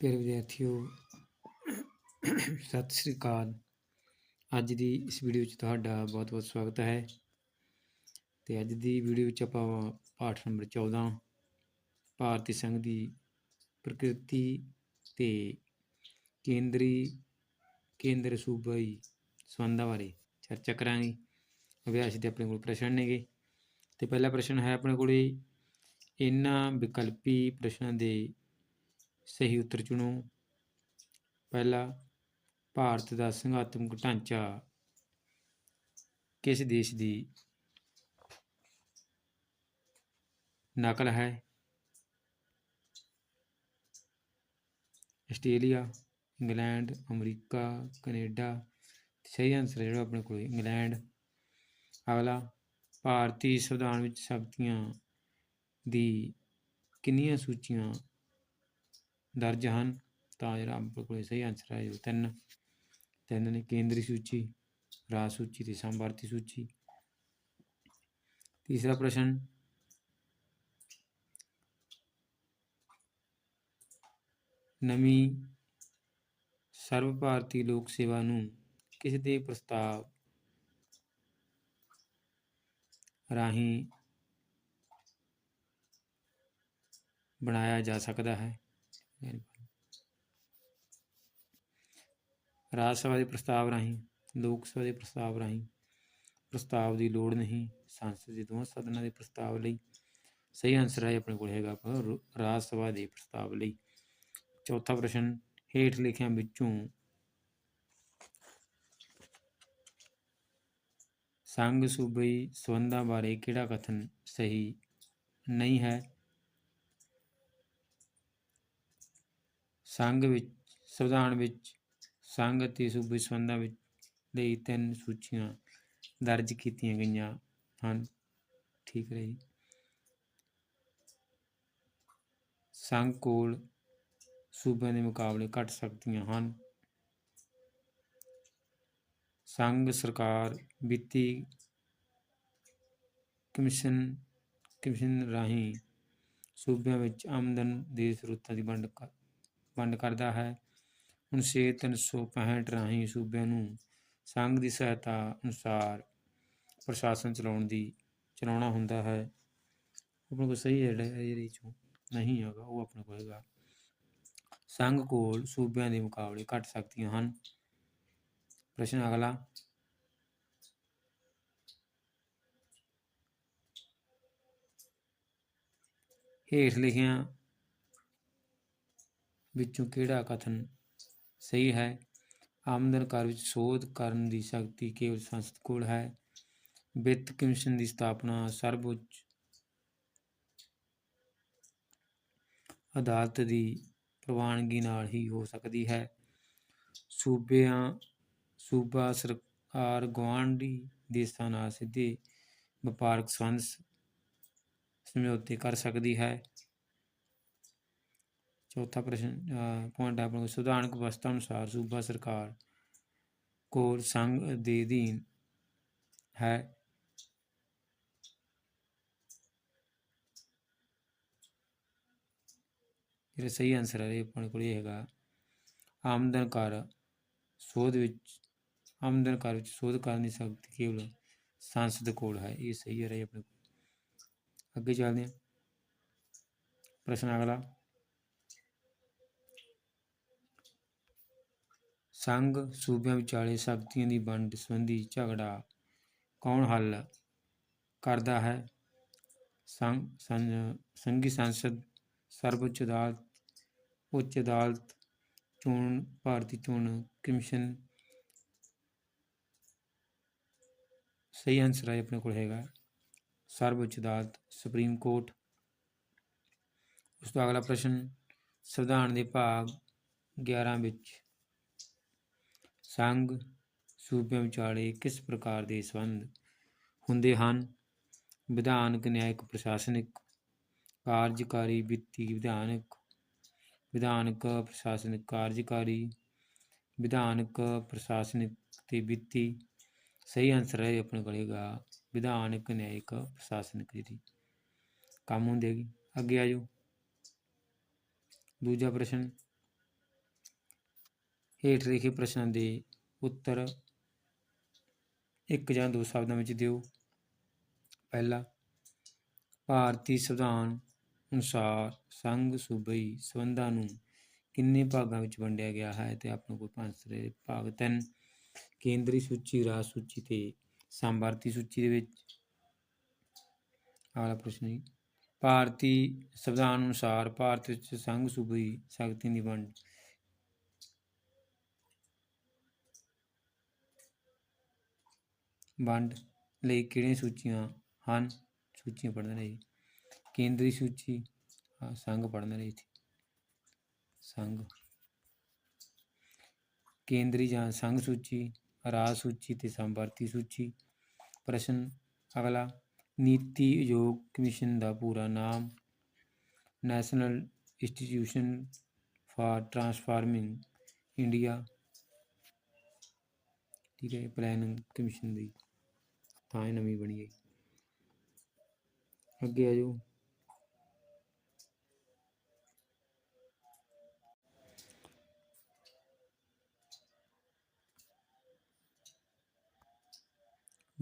ਪਿਆਰੇ ਵਿਦਿਆਰਥੀਓ, ਸਤਿ ਸ੍ਰੀ ਅਕਾਲ। ਅੱਜ ਦੀ ਇਸ ਵੀਡੀਓ ਵਿੱਚ ਤੁਹਾਡਾ ਬਹੁਤ-ਬਹੁਤ ਸਵਾਗਤ ਹੈ। ਤੇ ਅੱਜ ਦੀ ਵੀਡੀਓ ਵਿੱਚ ਆਪਾਂ ਪਾਠ ਨੰਬਰ 14 ਭਾਰਤੀ ਸੰਘ ਦੀ ਪ੍ਰਕਿਰਤੀ ਤੇ ਕੇਂਦਰੀ, ਕੇਂਦਰ ਸੂਬਾਈ ਸੰਬੰਧਾਂ ਬਾਰੇ ਚਰਚਾ ਕਰਾਂਗੇ। ਅਭਿਆਸ ਦੇ ਆਪਣੇ ਕੋਲ ਪ੍ਰਸ਼ਨ ਨੇਗੇ। ਤੇ ਪਹਿਲਾ ਪ੍ਰਸ਼ਨ ਹੈ ਆਪਣੇ ਕੋਲੇ, ਇਹਨਾਂ ਵਿਕਲਪੀ ਪ੍ਰਸ਼ਨਾਂ ਦੇ ਸਹੀ ਉੱਤਰ ਚੁਣੋ। ਪਹਿਲਾ, ਭਾਰਤ ਦਾ ਸੰਘਾਤਮਕ ਢਾਂਚਾ ਕਿਸ ਦੇਸ਼ ਦੀ ਨਕਲ ਹੈ? Australia, England, America, Canada. ਸਹੀ ਆਨਸਰ ਜਿਹੜਾ ਆਪਣੇ ਕੋਲ, ਇੰਗਲੈਂਡ। ਅਗਲਾ, ਭਾਰਤੀ ਸੰਵਿਧਾਨ ਵਿੱਚ ਸ਼ਕਤੀਆਂ ਦੀ ਕਿੰਨੀਆਂ ਸੂਚੀਆਂ ਦਰਜ ਹਨ, ਤਾਂ ਜਿਹੜਾ ਆਪਣੇ ਕੋਲ ਸਹੀ ਆਨਸਰ ਹੈ ਉਹ ਤਿੰਨ। ਤਿੰਨ ਨੇ ਕੇਂਦਰੀ ਸੂਚੀ, ਰਾਜ ਸੂਚੀ ਤੇ ਸੰਭਾਰਤੀ ਸੂਚੀ। ਤੀਸਰਾ ਪ੍ਰਸ਼ਨ, ਨਵੀਂ ਸਰਵ ਭਾਰਤੀ ਲੋਕ ਸੇਵਾ ਨੂੰ ਕਿਸ ਦੇ ਪ੍ਰਸਤਾਵ ਰਾਹੀਂ ਬਣਾਇਆ ਜਾ ਸਕਦਾ ਹੈ? ਰਾਜ ਸਭਾ ਦੇ ਪ੍ਰਸਤਾਵ ਰਾਹੀਂ, ਲੋਕ ਸਭਾ ਦੇ ਪ੍ਰਸਤਾਵ ਰਾਹੀਂ ਪ੍ਰਸਤਾਵ ਦੀ ਲੋੜ ਨਹੀਂ, ਸੰਸਦ ਦੇ ਦੋਵਾਂ ਸਦਨਾਂ ਦੇ ਪ੍ਰਸਤਾਵ ਲਈ ਸਹੀ ਆਨਸਰ ਹੈ ਆਪਣੇ ਕੋਲ ਹੈਗਾ ਰਾਜ ਸਭਾ ਦੇ ਪ੍ਰਸਤਾਵ ਲਈ। ਚੌਥਾ ਪ੍ਰਸ਼ਨ, ਹੇਠ ਲਿਖਿਆਂ ਵਿੱਚੋਂ ਸੰਘ ਸੂਬਈ ਸੰਬੰਧਾਂ ਬਾਰੇ ਕਿਹੜਾ ਕਥਨ ਸਹੀ ਨਹੀਂ ਹੈ? ਸੰਘ ਵਿੱਚ, ਸੰਵਿਧਾਨ ਵਿੱਚ ਸੰਘ ਅਤੇ ਸੂਬੇ ਸੰਬੰਧਾਂ ਵਿੱਚ ਲਈ ਤਿੰਨ ਸੂਚੀਆਂ ਦਰਜ ਕੀਤੀਆਂ ਗਈਆਂ ਹਨ। ਠੀਕ ਹੈ ਜੀ। ਸੰਘ ਕੋਲ ਸੂਬਿਆਂ ਦੇ ਮੁਕਾਬਲੇ ਘੱਟ ਸਕਦੀਆਂ ਹਨ। ਸੰਘ ਸਰਕਾਰ ਵਿੱਤੀ ਕਮਿਸ਼ਨ ਕਮਿਸ਼ਨ ਰਾਹੀਂ ਸੂਬਿਆਂ ਵਿੱਚ ਆਮਦਨ ਦੇ ਸਰੋਤਾਂ ਦੀ ਵੰਡ ਵੰਡ ਕਰਦਾ ਹੈ। 19365 ਰਾਹੀਂ ਸੂਬਿਆਂ ਨੂੰ ਸੰਘ ਦੀ ਸਹਾਇਤਾ ਅਨੁਸਾਰ ਪ੍ਰਸ਼ਾਸਨ ਚਲਾਉਣ ਦੀ, ਚਲਾਉਣਾ ਹੁੰਦਾ ਹੈ। ਆਪਣੇ ਕੋਲ ਸਹੀ ਜਿਹੜਾ ਇਹਦੇ ਚੋਂ ਨਹੀਂ ਹੈਗਾ, ਉਹ ਆਪਣੇ ਕੋਲ ਹੈਗਾ। ਸੰਘ ਕੋਲ ਸੂਬਿਆਂ ਦੇ ਮੁਕਾਬਲੇ ਘੱਟ ਸਕਦੀਆਂ ਹਨ। ਪ੍ਰਸ਼ਨ ਅਗਲਾ। ਹੇਠ ਲਿਖਿਆ ਵਿੱਚੋਂ ਕਿਹੜਾ ਕਥਨ ਸਹੀ ਹੈ? ਆਮਦਨ ਕਰ ਵਿੱਚ ਸੋਧ ਕਰਨ ਦੀ ਸ਼ਕਤੀ ਕੇਵਲ ਸੰਸਦ ਕੋਲ ਹੈ। ਵਿੱਤ ਕਮਿਸ਼ਨ ਦੀ ਸਥਾਪਨਾ ਸਰਵਉੱਚ ਅਦਾਲਤ ਦੀ ਪ੍ਰਵਾਨਗੀ ਨਾਲ ਹੀ ਹੋ ਸਕਦੀ ਹੈ। ਸੂਬਿਆਂ, ਸੂਬਾ ਸਰਕਾਰ ਗਵਾਂਢੀ ਦੇਸ਼ਾਂ ਨਾਲ ਸਿੱਧੇ ਵਪਾਰਕ ਸੰਬੰਧ ਸਮਝੌਤੇ ਕਰ ਸਕਦੀ ਹੈ। ਚੌਥਾ ਪ੍ਰਸ਼ਨ ਪੁਆਇੰਟ ਆਪਣੇ ਕੋਲ ਸੰਵਿਧਾਨਕ ਅਵਸਥਾ ਅਨੁਸਾਰ ਸੂਬਾ ਸਰਕਾਰ ਕੋਲ ਸੰਘ ਦੇ ਅਧੀਨ ਹੈ। ਜਿਹੜਾ ਸਹੀ ਆਨਸਰ ਹੈ ਇਹ ਆਪਣੇ ਕੋਲ ਇਹ ਹੈਗਾ। ਆਮਦਨ ਕਰ ਸੋਧ ਵਿੱਚ, ਆਮਦਨ ਕਰ ਵਿੱਚ ਸੋਧ ਕਰਨ ਦੀ ਸ਼ਕਤੀ ਕੇਵਲ ਸੰਸਦ ਕੋਲ ਹੈ, ਇਹ ਸਹੀ ਹੈ ਆਪਣੇ ਕੋਲ। ਅੱਗੇ ਚੱਲਦੇ ਹਾਂ। ਪ੍ਰਸ਼ਨ ਅਗਲਾ। ਸੰਘ ਸੂਬਿਆਂ ਵਿਚਾਲੇ ਸ਼ਕਤੀਆਂ ਦੀ ਵੰਡ ਸੰਬੰਧੀ ਝਗੜਾ ਕੌਣ ਹੱਲ ਕਰਦਾ ਹੈ? ਸੰਘੀ ਸੰਸਦ, ਸਰਵਉੱਚ ਅਦਾਲਤ, ਉੱਚ ਅਦਾਲਤ, ਚੋਣ, ਭਾਰਤੀ ਚੋਣ ਕਮਿਸ਼ਨ। ਸਹੀ ਆਨਸਰ ਹੈ ਆਪਣੇ ਕੋਲ ਹੈਗਾ। ਸਰਵਉੱਚ ਅਦਾਲਤ, ਸੁਪਰੀਮ ਕੋਰਟ। ਉਸ ਤੋਂ ਅਗਲਾ ਪ੍ਰਸ਼ਨ, ਸੰਵਿਧਾਨ ਦੇ ਭਾਗ 11 ਵਿੱਚ ਸੰਘ ਸੂਬਿਆਂ ਵਿਚਾਲੇ ਕਿਸ ਪ੍ਰਕਾਰ ਦੇ ਸੰਬੰਧ ਹੁੰਦੇ ਹਨ? ਵਿਧਾਨਕ, ਨਿਆਇਕ, ਪ੍ਰਸ਼ਾਸਨਿਕ, ਕਾਰਜਕਾਰੀ, ਵਿੱਤੀ ਵਿਧਾਨਕ ਵਿਧਾਨਕ, ਪ੍ਰਸ਼ਾਸਨਿਕ, ਕਾਰਜਕਾਰੀ, ਵਿਧਾਨਕ, ਪ੍ਰਸ਼ਾਸਨਿਕ ਤੇ ਵਿੱਤੀ। ਸਹੀ ਆਨਸਰ ਹੈ ਆਪਣੇ ਕੋਲੇਗਾ ਵਿਧਾਨਕ, ਨਿਆਇਕ, ਪ੍ਰਸ਼ਾਸਨਿਕ ਜਿਹੜੀ ਕੰਮ ਹੁੰਦੇਗੀ ਅੱਗੇ ਆਜੋ ਦੂਜਾ ਪ੍ਰਸ਼ਨ। ਹੇਠ ਲਿਖੇ ਪ੍ਰਸ਼ਨਾਂ ਦੇ ਉੱਤਰ ਇੱਕ ਜਾਂ ਦੋ ਸ਼ਬਦਾਂ ਵਿੱਚ ਦਿਓ। ਪਹਿਲਾ, ਭਾਰਤੀ ਸੰਵਿਧਾਨ ਅਨੁਸਾਰ ਸੰਘ, ਸੂਬਈ ਸੰਬੰਧਾਂ ਨੂੰ ਕਿੰਨੇ ਭਾਗਾਂ ਵਿੱਚ ਵੰਡਿਆ ਗਿਆ ਹੈ ਤੇ ਆਪਣੇ ਕੋਈ ਪੰਜ ਸਾਰੇ ਭਾਗ। ਤਿੰਨ, ਕੇਂਦਰੀ ਸੂਚੀ, ਰਾਜ ਸੂਚੀ ਤੇ ਸਾਂਭਾਰਤੀ ਸੂਚੀ ਦੇ ਵਿੱਚ। ਅਗਲਾ ਪ੍ਰਸ਼ਨ ਜੀ, ਭਾਰਤੀ ਸੰਵਿਧਾਨ ਅਨੁਸਾਰ ਭਾਰਤ ਵਿੱਚ ਸੰਘ, ਸੂਬਾਈ ਸ਼ਕਤੀਆਂ ਦੀ ਵੰਡ ਵੰਡ ਲਈ ਕਿਹੜੀਆਂ ਸੂਚੀਆਂ ਹਨ? ਸੂਚੀਆਂ ਪੜ੍ਹਦੇ ਨੇ ਜੀ ਕੇਂਦਰੀ ਸੂਚੀ ਸੰਘ ਪੜ੍ਹਦੇ ਨੇ ਜੀ ਸੰਘ। ਕੇਂਦਰੀ ਜਾਂ ਸੰਘ ਸੂਚੀ, ਰਾਜ ਸੂਚੀ ਤੇ ਸੰਭਾਰਤੀ ਸੂਚੀ। ਪ੍ਰਸ਼ਨ ਅਗਲਾ, ਨੀਤੀ ਆਯੋਗ ਕਮਿਸ਼ਨ ਦਾ ਪੂਰਾ ਨਾਮ। National institution for transforming India. ਠੀਕ ਹੈ ਪਲੈਨਿੰਗ ਕਮਿਸ਼ਨ ਦੀ। ਤਾਂ ਇਹ ਨਵੀਂ ਬਣੀ ਹੈ ਅੱਗੇ ਆ ਜਾਓ।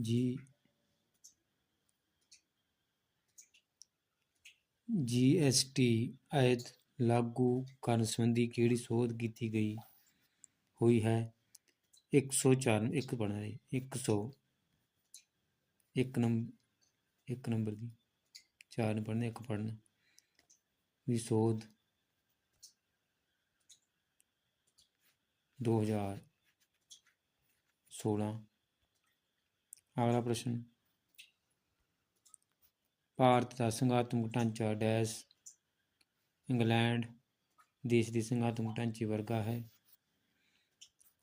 ਜੀ। ਜੀਐਸਟੀ ਆਇਤ ਲਾਗੂ ਕਰਨ ਸੰਬੰਧੀ ਕਿਹੜੀ ਸੋਧ ਕੀਤੀ ਗਈ ਹੋਈ ਹੈ? 104 ਇੱਕ ਬਣਾ ਹੈ 100 ਇੱਕ ਨੰਬਰ ਇੱਕ ਨੰਬਰ ਦੀ। ਚਾਰ ਨੂੰ ਪੜ੍ਹਨਾ, ਇੱਕ ਪੜ੍ਹਨਾ। ਦੀ ਸੋਧ 2016 ਅਗਲਾ ਪ੍ਰਸ਼ਨ। ਭਾਰਤ ਦਾ ਸੰਘਾਤਮਕ ਢਾਂਚਾ ਡੈਸ਼ ਇੰਗਲੈਂਡ ਦੇਸ਼ ਦੀ ਸੰਘਾਤਮਕ ਢਾਂਚੇ ਵਰਗਾ ਹੈ।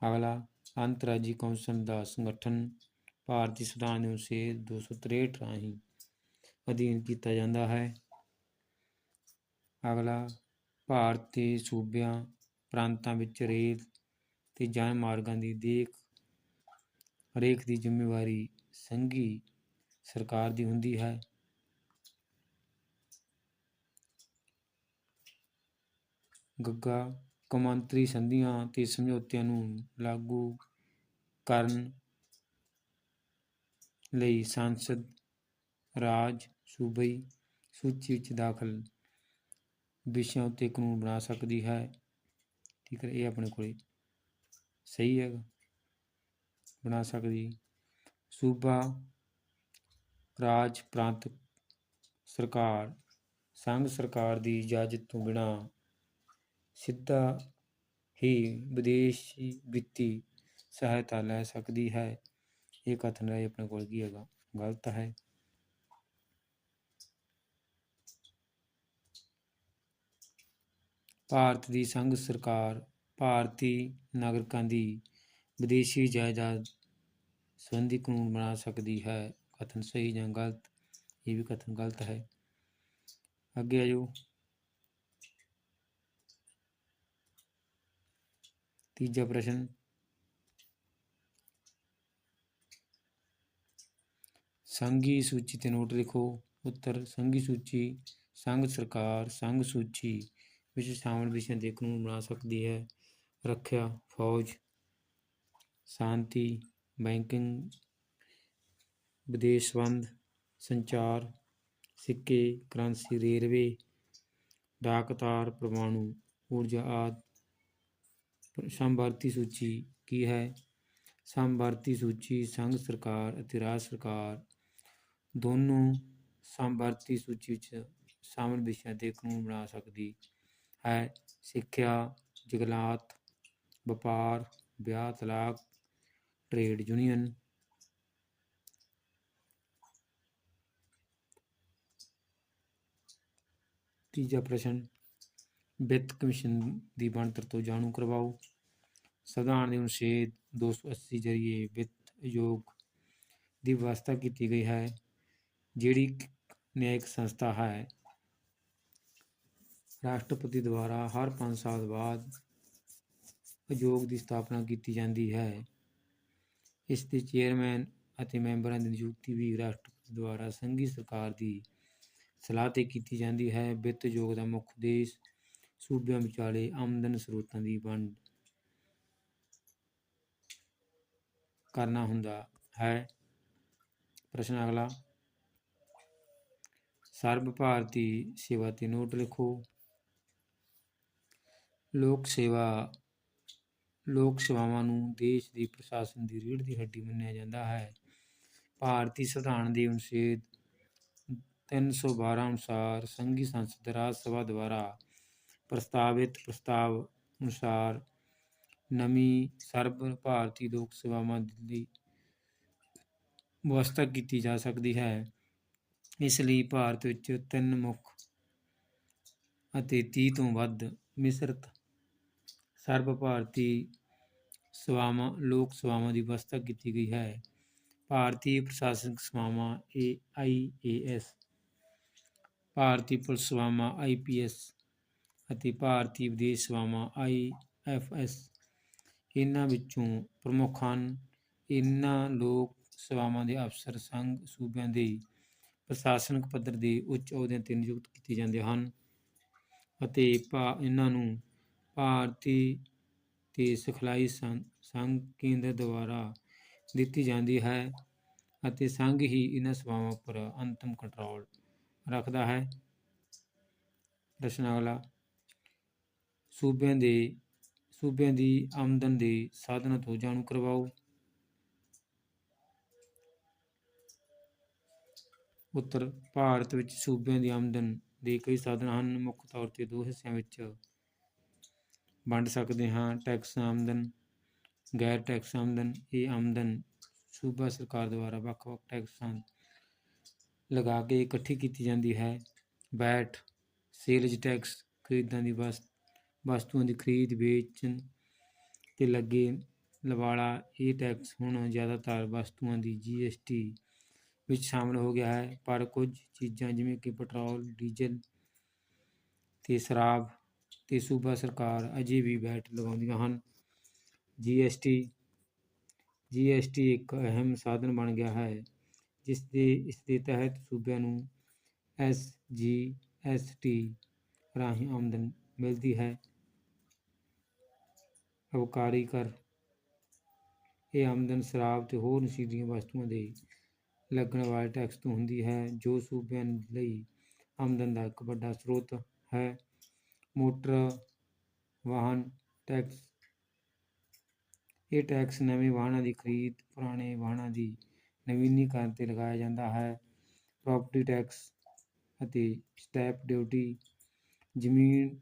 ਅਗਲਾ, ਅੰਤਰਰਾਜੀ ਕੌਂਸਲ ਦਾ ਸੰਗਠਨ ਭਾਰਤੀ ਸੰਵਿਧਾਨ ਦੇ ਅਨੁਛੇਦ 263 ਰਾਹੀਂ ਅਧੀਨ ਕੀਤਾ ਜਾਂਦਾ ਹੈ। ਅਗਲਾ, ਭਾਰਤੀ ਸੂਬਿਆਂ ਪ੍ਰਾਂਤਾਂ ਵਿੱਚ ਰੇਲ ਤੇ ਜਨ ਮਾਰਗਾਂ ਦੀ ਦੇਖ ਰੇਖ ਦੀ ਜ਼ਿੰਮੇਵਾਰੀ ਸੰਘੀ ਸਰਕਾਰ ਦੀ ਹੁੰਦੀ ਹੈ। ਗੱਗਾ ਕੌਮਾਂਤਰੀ ਸੰਧੀਆਂ ਤੇ ਸਮਝੌਤਿਆਂ ਨੂੰ ਲਾਗੂ ਕਰਨ ਲਈ ਸੰਸਦ ਰਾਜ ਸੂਬਾਈ ਸੂਚੀ ਵਿੱਚ ਦਾਖਲ ਵਿਸ਼ਿਆਂ ਉੱਤੇ ਕਾਨੂੰਨ ਬਣਾ ਸਕਦੀ ਹੈ। ਠੀਕ ਹੈ, ਇਹ ਆਪਣੇ ਕੋਲੇ ਸਹੀ ਹੈ ਬਣਾ ਸਕਦੀ ਸੂਬਾ ਰਾਜ ਪ੍ਰਾਂਤ ਸਰਕਾਰ, ਸੰਘ ਸਰਕਾਰ ਦੀ ਇਜਾਜ਼ਤ ਤੋਂ ਬਿਨਾਂ ਸਿੱਧਾ ਹੀ ਵਿਦੇਸ਼ੀ ਵਿੱਤੀ ਸਹਾਇਤਾ ਲੈ ਸਕਦੀ ਹੈ। ਇਹ ਕਥਨ ਹੈ ਆਪਣੇ ਕੋਲ ਕੀ ਹੈਗਾ ਗਲਤ ਹੈ ਭਾਰਤ ਦੀ ਸੰਘ ਸਰਕਾਰ ਭਾਰਤੀ ਨਾਗਰਿਕਾਂ ਦੀ ਵਿਦੇਸ਼ੀ ਜਾਇਦਾਦ ਸੰਬੰਧੀ ਕਾਨੂੰਨ ਬਣਾ ਸਕਦੀ ਹੈ ਕਥਨ ਸਹੀ ਜਾਂ ਗਲਤ ਇਹ ਵੀ ਕਥਨ ਗਲਤ ਹੈ ਅੱਗੇ ਆ ਜਾਓ ਤੀਜਾ ਪ੍ਰਸ਼ਨ ਸੰਘੀ ਸੂਚੀ ਤੇ ਨੋਟ ਲਿਖੋ। ਉੱਤਰ, ਸੰਘੀ ਸੂਚੀ, ਸੰਘ ਸਰਕਾਰ, ਸੰਘ ਸੂਚੀ ਵਿੱਚ ਸ਼ਾਮਲ ਵਿਸ਼ਿਆਂ ਦੇ ਕਾਨੂੰਨ ਬਣਾ ਸਕਦੀ ਹੈ। ਰੱਖਿਆ, ਫੌਜ, ਸ਼ਾਂਤੀ, ਬੈਂਕਿੰਗ, ਵਿਦੇਸ਼ ਸੰਬੰਧ, ਸੰਚਾਰ, ਸਿੱਕੇ, ਕਰੰਸੀ, ਰੇਲਵੇ, ਡਾਕਤਾਰ, ਪਰਮਾਣੂ, ਊਰਜਾ ਆਦਿ। ਸੰਭਾਰਤੀ ਸੂਚੀ ਕੀ ਹੈ? ਸੰਭਾਰਤੀ ਸੂਚੀ ਸੰਘ ਸਰਕਾਰ ਅਤੇ ਰਾਜ ਸਰਕਾਰ ਦੋਨੋਂ ਸੰਭਾਰਤੀ ਸੂਚੀ ਵਿੱਚ ਸ਼ਾਮਲ ਵਿਸ਼ਿਆਂ ਤੇ ਕਾਨੂੰਨ ਬਣਾ ਸਕਦੀ ਹੈ। ਸਿੱਖਿਆ, ਜੰਗਲਾਤ, ਵਪਾਰ, ਵਿਆਹ, ਤਲਾਕ ਟ੍ਰੇਡ ਯੂਨੀਅਨ ਤੀਜਾ ਪ੍ਰਸ਼ਨ, ਵਿੱਤ ਕਮਿਸ਼ਨ ਦੀ ਬਣਤਰ ਤੋਂ ਜਾਣੂ ਕਰਵਾਓ। ਸੰਵਿਧਾਨ ਦੇ ਅਨੁਛੇਦ 280 ਜਰੀਏ ਵਿੱਤ ਯੋਗ ਦੀ ਵਿਵਸਥਾ ਕੀਤੀ ਗਈ ਹੈ। ਜਿਹੜੀ ਨਿਆਇਕ ਸੰਸਥਾ ਹੈ। ਰਾਸ਼ਟਰਪਤੀ ਦੁਆਰਾ ਹਰ 5 ਸਾਲ ਬਾਅਦ ਆਯੋਗ ਦੀ ਸਥਾਪਨਾ ਕੀਤੀ ਜਾਂਦੀ ਹੈ। ਇਸ ਦੇ ਚੇਅਰਮੈਨ ਅਤੇ ਮੈਂਬਰਾਂ ਦੀ ਨਿਯੁਕਤੀ ਵੀ ਰਾਸ਼ਟਰਪਤੀ ਦੁਆਰਾ ਸੰਘੀ ਸਰਕਾਰ ਦੀ ਸਲਾਹ ਤੇ ਕੀਤੀ ਜਾਂਦੀ ਹੈ। ਵਿੱਤ ਆਯੋਗ ਦਾ ਮੁੱਖ ਉਦੇਸ਼ ਸੂਬਿਆਂ ਵਿਚਾਲੇ ਆਮਦਨ ਸਰੋਤਾਂ ਦੀ ਵੰਡ ਕਰਨਾ ਹੁੰਦਾ ਹੈ। ਪ੍ਰਸ਼ਨ ਅਗਲਾ ਸਰਬ ਭਾਰਤੀ ਸੇਵਾ ਤੇ ਨੋਟ ਲਿਖੋ। ਲੋਕ ਸੇਵਾ, ਲੋਕ ਸੇਵਾਵਾਂ ਨੂੰ ਦੇਸ਼ ਦੀ ਪ੍ਰਸ਼ਾਸਨ ਦੀ ਰੀੜ ਦੀ ਹੱਡੀ ਮੰਨਿਆ ਜਾਂਦਾ ਹੈ। ਭਾਰਤੀ ਸੰਵਿਧਾਨ ਦੀ ਅਨੁਛੇਦ 312 ਅਨੁਸਾਰ ਸੰਘੀ ਸੰਸਦ ਰਾਜ ਸਭਾ ਦੁਆਰਾ ਪ੍ਰਸਤਾਵਿਤ ਪ੍ਰਸਤਾਵ ਅਨੁਸਾਰ ਨਵੀਂ ਸਰਬ ਭਾਰਤੀ ਲੋਕ ਸੇਵਾਵਾਂ ਦੀ ਵਿਵਸਥਾ ਕੀਤੀ ਜਾ ਸਕਦੀ ਹੈ। ਇਸ ਲਈ ਭਾਰਤ ਵਿੱਚ ਤਿੰਨ ਮੁੱਖ ਅਤੇ 30 ਤੋਂ ਵੱਧ ਮਿਸ਼ਰਤ ਸਰਬ ਭਾਰਤੀ ਸੇਵਾਵਾਂ, ਲੋਕ ਸੇਵਾਵਾਂ ਦੀ ਵਿਵਸਥਾ ਕੀਤੀ ਗਈ ਹੈ। ਭਾਰਤੀ ਪ੍ਰਸ਼ਾਸਨਿਕ ਸੇਵਾਵਾਂ ਏ ਆਈ ਏ ਐਸ, ਭਾਰਤੀ ਪੁਲਿਸ ਸੇਵਾਵਾਂ ਆਈ ਪੀ ਐਸ ਅਤੇ ਭਾਰਤੀ ਵਿਦੇਸ਼ ਸੇਵਾਵਾਂ ਆਈ ਐਫ ਐਸ। ਇਹਨਾਂ ਵਿੱਚੋਂ ਪ੍ਰਮੁੱਖ ਹਨ। ਇਹਨਾਂ ਲੋਕ ਸੇਵਾਵਾਂ ਦੇ ਅਫਸਰ, ਸੰਘ, ਸੂਬਿਆਂ ਦੇ ਪ੍ਰਸ਼ਾਸਨਿਕ ਪੱਧਰ ਦੇ ਉੱਚ ਅਹੁਦਿਆਂ ਤੇ ਨਿਯੁਕਤ ਕੀਤੇ ਜਾਂਦੇ ਹਨ ਅਤੇ ਭਾ, ਇਹਨਾਂ ਨੂੰ ਭਾਰਤੀ ਤੇ ਸਿਖਲਾਈ ਸੰਘ ਕੇਂਦਰ ਦੁਆਰਾ ਦਿੱਤੀ ਜਾਂਦੀ ਹੈ ਅਤੇ ਸੰਘ ਹੀ ਇਹਨਾਂ ਸੇਵਾਵਾਂ ਉੱਪਰ ਅੰਤਮ ਕੰਟਰੋਲ ਰੱਖਦਾ ਹੈ। ਪ੍ਰਸ਼ਨ ਅਗਲਾ, ਸੂਬਿਆਂ ਦੇ, ਸੂਬਿਆਂ ਦੀ ਆਮਦਨ ਦੇ ਸਾਧਨਾਂ ਤੋਂ ਜਾਣੂ ਕਰਵਾਓ। ਉੱਤਰ ਭਾਰਤ ਵਿੱਚ ਸੂਬਿਆਂ ਦੀ ਆਮਦਨ ਦੇ ਕਈ ਸਾਧਨ ਹਨ। ਮੁੱਖ ਤੌਰ ਤੇ ਦੋ ਹਿੱਸਿਆਂ ਵਿੱਚ ਵੰਡ ਸਕਦੇ ਹਾਂ। ਟੈਕਸ ਆਮਦਨ, ਗੈਰ ਟੈਕਸ ਆਮਦਨ, ਇਹ ਆਮਦਨ ਸੂਬਾ ਸਰਕਾਰ ਦੁਆਰਾ ਵੱਖ-ਵੱਖ ਟੈਕਸਾਂ ਲਗਾ ਕੇ ਇਕੱਠੀ ਕੀਤੀ ਜਾਂਦੀ ਹੈ। ਵੈਟ ਸੇਲਜ਼ ਟੈਕਸ, ਖਰੀਦਾਂ ਦੀ ਵਸ, ਵਸਤੂਆਂ ਦੀ ਖਰੀਦ, ਵੇਚਣ ਤੇ ਲੱਗੇ ਲਵਾਲਾ, ਇਹ ਟੈਕਸ ਹੁਣ ਜ਼ਿਆਦਾਤਰ ਵਸਤੂਆਂ ਦੀ ਜੀਐਸਟੀ ਵਿੱਚ ਸ਼ਾਮਲ ਹੋ ਗਿਆ ਹੈ। ਪਰ ਕੁਝ ਚੀਜ਼ਾਂ ਜਿਵੇਂ ਕਿ ਪੈਟਰੋਲ, ਡੀਜ਼ਲ ਤੇ ਸ਼ਰਾਬ ਤੇ ਸੂਬਾ ਸਰਕਾਰ ਅਜੇ ਵੀ ਵੈਟ ਲਗਾਉਂਦੀਆਂ ਹਨ। ਜੀਐਸਟੀ ਜੀਐਸਟੀ ਇੱਕ ਅਹਿਮ ਸਾਧਨ ਬਣ ਗਿਆ ਹੈ, ਜਿਸ ਦੇ, ਇਸ ਦੇ ਤਹਿਤ ਸੂਬਿਆਂ ਨੂੰ ਐਸ ਜੀ ਐਸ ਟੀ ਰਾਹੀਂ ਆਮਦਨ ਮਿਲਦੀ ਹੈ। ਅਬਕਾਰੀ ਕਰ, ਇਹ ਆਮਦਨ ਸ਼ਰਾਬ ਤੇ ਹੋਰ ਨਸ਼ੀਲੀਆਂ ਵਸਤੂਆਂ ਦੇ ਲੱਗਣ ਵਾਲੇ ਟੈਕਸ ਤੋਂ ਹੁੰਦੀ ਹੈ, ਜੋ ਸੂਬਿਆਂ ਲਈ ਆਮਦਨ ਦਾ ਇੱਕ ਵੱਡਾ ਸਰੋਤ ਹੈ। ਮੋਟਰ ਵਾਹਨ ਟੈਕਸ, ਇਹ ਟੈਕਸ ਨਵੇਂ ਵਾਹਨਾਂ ਦੀ ਖਰੀਦ, ਪੁਰਾਣੇ ਵਾਹਨਾਂ ਦੀ ਨਵੀਨੀਕਰਨ ਤੇ ਲਗਾਇਆ ਜਾਂਦਾ ਹੈ। ਪ੍ਰਾਪਰਟੀ ਟੈਕਸ ਅਤੇ ਸਟੈਪ ਡਿਊਟੀ, ਜ਼ਮੀਨ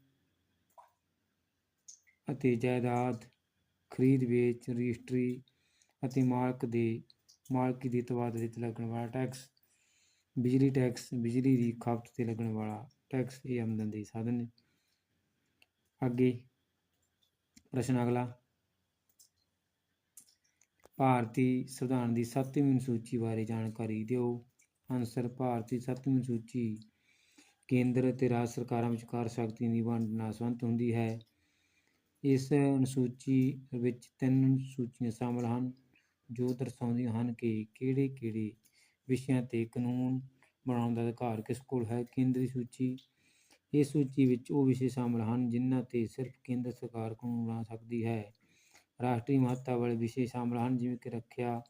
ਅਤੇ ਜਾਇਦਾਦ, ਖਰੀਦ ਵੇਚ, ਰਜਿਸਟਰੀ ਅਤੇ ਮਾਲਕ ਦੇ ਮਾਲਕੀ ਦੀ ਤਬਾਦਲੇ ਤੇ ਲੱਗਣ ਵਾਲਾ ਟੈਕਸ ਬਿਜਲੀ ਟੈਕਸ ਬਿਜਲੀ ਦੀ ਖਪਤ ਤੇ ਲੱਗਣ ਵਾਲਾ ਟੈਕਸ ਇਹ ਆਮਦਨ ਦੇ ਸਾਧਨ ਨੇ। ਅੱਗੇ ਪ੍ਰਸ਼ਨ ਅਗਲਾ। ਭਾਰਤੀ ਸੰਵਿਧਾਨ ਦੀ ਸੱਤਵੀਂ ਸੂਚੀ ਬਾਰੇ ਜਾਣਕਾਰੀ ਦਿਓ। ਆਨਸਰ ਭਾਰਤੀ ਸੱਤਵੀਂ ਸੂਚੀ ਕੇਂਦਰ ਅਤੇ ਰਾਜ ਸਰਕਾਰਾਂ ਵਿਚਕਾਰ ਸ਼ਕਤੀ ਦੀ ਵੰਡ ਨਾਲ ਸੰਬੰਧਿਤ ਹੁੰਦੀ ਹੈ। ਇਸ ਅਨੁਸੂਚੀ ਵਿੱਚ ਤਿੰਨ ਸੂਚੀਆਂ ਸ਼ਾਮਲ ਹਨ। ਜੋ ਦਰਸਾਉਂਦੀਆਂ ਹਨ ਕਿ ਕਿਹੜੇ ਕਿਹੜੇ ਵਿਸ਼ਿਆਂ ਤੇ ਕਾਨੂੰਨ ਬਣਾਉਣ ਦਾ ਅਧਿਕਾਰ ਕਿਸ ਕੋਲ ਹੈ, ਕੇਂਦਰੀ ਸੂਚੀ ਇਸ ਸੂਚੀ ਵਿੱਚ ਉਹ ਵਿਸ਼ੇ ਸ਼ਾਮਲ ਹਨ ਜਿਨ੍ਹਾਂ ਤੇ ਸਿਰਫ ਕੇਂਦਰ ਸਰਕਾਰ ਕਾਨੂੰਨ ਬਣਾ ਸਕਦੀ ਹੈ। ਰਾਸ਼ਟਰੀ ਮਹੱਤਤਾ ਵਾਲੇ ਵਿਸ਼ੇ ਸ਼ਾਮਲ ਹਨ ਜਿਵੇਂ ਕਿ ਰੱਖਿਆ,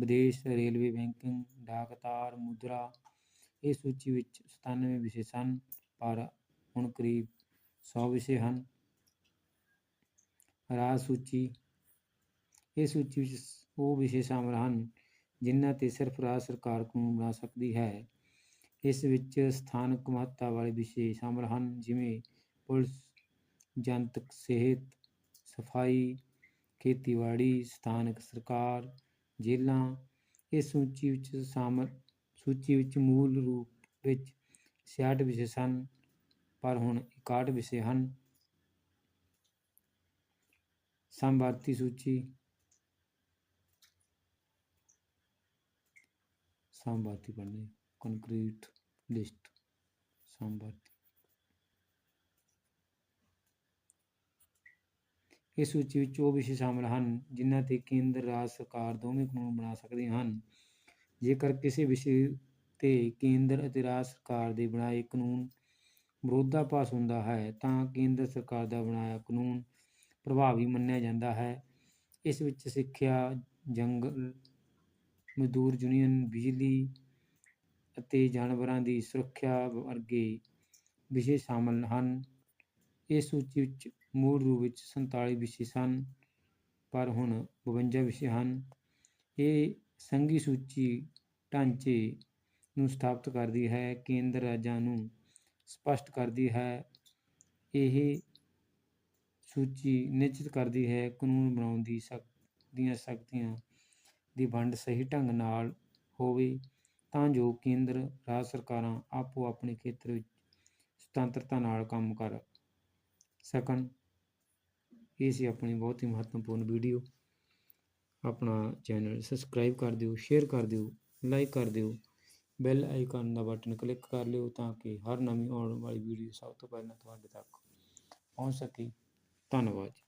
ਵਿਦੇਸ਼, ਰੇਲਵੇ, ਬੈਂਕਿੰਗ, ਡਾਕਤਾਰ, ਮੁਦਰਾ ਇਸ ਸੂਚੀ ਵਿੱਚ 97 ਵਿਸ਼ੇ ਸਨ, ਪਰ ਹੁਣ ਕਰੀਬ 100 ਵਿਸ਼ੇ ਹਨ। ਰਾਜ ਸੂਚੀ, ਇਹ ਸੂਚੀ ਵਿੱਚ ਉਹ ਵਿਸ਼ੇ ਸ਼ਾਮਲ ਹਨ, ਜਿਨ੍ਹਾਂ ਤੇ ਸਿਰਫ ਰਾਜ ਸਰਕਾਰ ਕਾਨੂੰਨ ਬਣਾ ਸਕਦੀ ਹੈ। ਇਸ ਵਿੱਚ ਸਥਾਨਕ ਮਹੱਤਤਾ ਵਾਲੇ ਵਿਸ਼ੇ ਸ਼ਾਮਲ ਹਨ, ਜਿਵੇਂ ਪੁਲਿਸ, ਜਨਤਕ ਸਿਹਤ, ਸਫ਼ਾਈ, ਖੇਤੀਬਾੜੀ, ਸਥਾਨਕ ਸਰਕਾਰ ਜੇਲ੍ਹਾਂ ਇਸ ਸੂਚੀ ਵਿੱਚ ਸ਼ਾਮਲ, ਸੂਚੀ ਵਿੱਚ ਮੂਲ ਰੂਪ ਵਿੱਚ 66 ਵਿਸ਼ੇ ਸਨ, ਪਰ ਹੁਣ 61 ਵਿਸ਼ੇ ਹਨ। ਸਮਵਰਤੀ ਸੂਚੀ ਸਮਵਰਤੀ ਪੜ੍ਹਨੀ ਕੰਕਰੀਟ ਲਿਸਟ ਸਮਵਰਤੀ ਇਸ ਸੂਚੀ ਵਿੱਚ ਉਹ ਵਿਸ਼ੇ ਸ਼ਾਮਲ ਹਨ, ਜਿਨ੍ਹਾਂ ਤੇ ਕੇਂਦਰ, ਰਾਜ ਸਰਕਾਰ ਦੋਵੇਂ ਕਾਨੂੰਨ ਬਣਾ ਸਕਦੇ ਹਨ। ਜੇਕਰ ਕਿਸੇ ਵਿਸ਼ੇ ਤੇ ਕੇਂਦਰ ਅਤੇ ਰਾਜ ਸਰਕਾਰ ਦੇ ਬਣਾਏ ਕਾਨੂੰਨ ਵਿਰੋਧਾਭਾਸ ਹੁੰਦਾ ਹੈ, ਤਾਂ ਕੇਂਦਰ ਸਰਕਾਰ ਦਾ ਬਣਾਇਆ ਕਾਨੂੰਨ ਪ੍ਰਭਾਵੀ ਮੰਨਿਆ ਜਾਂਦਾ ਹੈ। ਇਸ ਵਿੱਚ ਸਿੱਖਿਆ ਜੰਗਲ ਮਜ਼ਦੂਰ ਯੂਨੀਅਨ, ਬਿਜਲੀ ਅਤੇ ਜਾਨਵਰਾਂ ਦੀ ਸੁਰੱਖਿਆ ਵਰਗੇ ਵਿਸ਼ੇ ਸ਼ਾਮਲ ਹਨ। ਇਸ ਸੂਚੀ ਵਿੱਚ ਮੂਲ ਰੂਪ ਵਿੱਚ 47 ਵਿਸ਼ੇ ਸਨ, ਪਰ ਹੁਣ 52 ਵਿਸ਼ੇ ਹਨ। ਇਹ ਸੰਘੀ ਸੂਚੀ ਢਾਂਚੇ ਨੂੰ ਸਥਾਪਿਤ ਕਰਦੀ ਹੈ, ਕੇਂਦਰ ਰਾਜਾਂ ਨੂੰ ਸਪਸ਼ਟ ਕਰਦੀ ਹੈ। ਇਹ ਸੂਚੀ ਨਿਸ਼ਚਿਤ ਕਰਦੀ ਹੈ, ਕਾਨੂੰਨ ਬਣਾਉਣ ਦੀ ਸਖ, ਦੀਆਂ ਸਖਤੀਆਂ ਦੀ ਵੰਡ ਸਹੀ ਢੰਗ ਨਾਲ ਹੋਵੇ, ਤਾਂ ਜੋ ਕੇਂਦਰ, ਰਾਜ ਸਰਕਾਰਾਂ ਆਪੋ ਆਪਣੇ ਖੇਤਰ ਵਿੱਚ ਸੁਤੰਤਰਤਾ ਨਾਲ ਕੰਮ ਕਰ ਸਕਣ। ਇਹ ਸੀ ਆਪਣੀ ਬਹੁਤ ਹੀ ਮਹੱਤਵਪੂਰਨ ਵੀਡੀਓ। ਆਪਣਾ ਚੈਨਲ ਸਬਸਕ੍ਰਾਈਬ ਕਰ ਦਿਓ, ਸ਼ੇਅਰ ਕਰ ਦਿਓ, ਲਾਈਕ ਕਰ ਦਿਓ, ਬੈਲ ਆਈਕਨ ਦਾ ਬਟਨ ਕਲਿੱਕ ਕਰ ਲਿਓ ਤਾਂ ਕਿ ਹਰ ਨਵੀਂ ਆਉਣ ਵਾਲੀ ਵੀਡੀਓ ਸਭ ਤੋਂ ਪਹਿਲਾਂ ਤੁਹਾਡੇ ਤੱਕ ਪਹੁੰਚ ਸਕੇ। ਧੰਨਵਾਦ ਜੀ।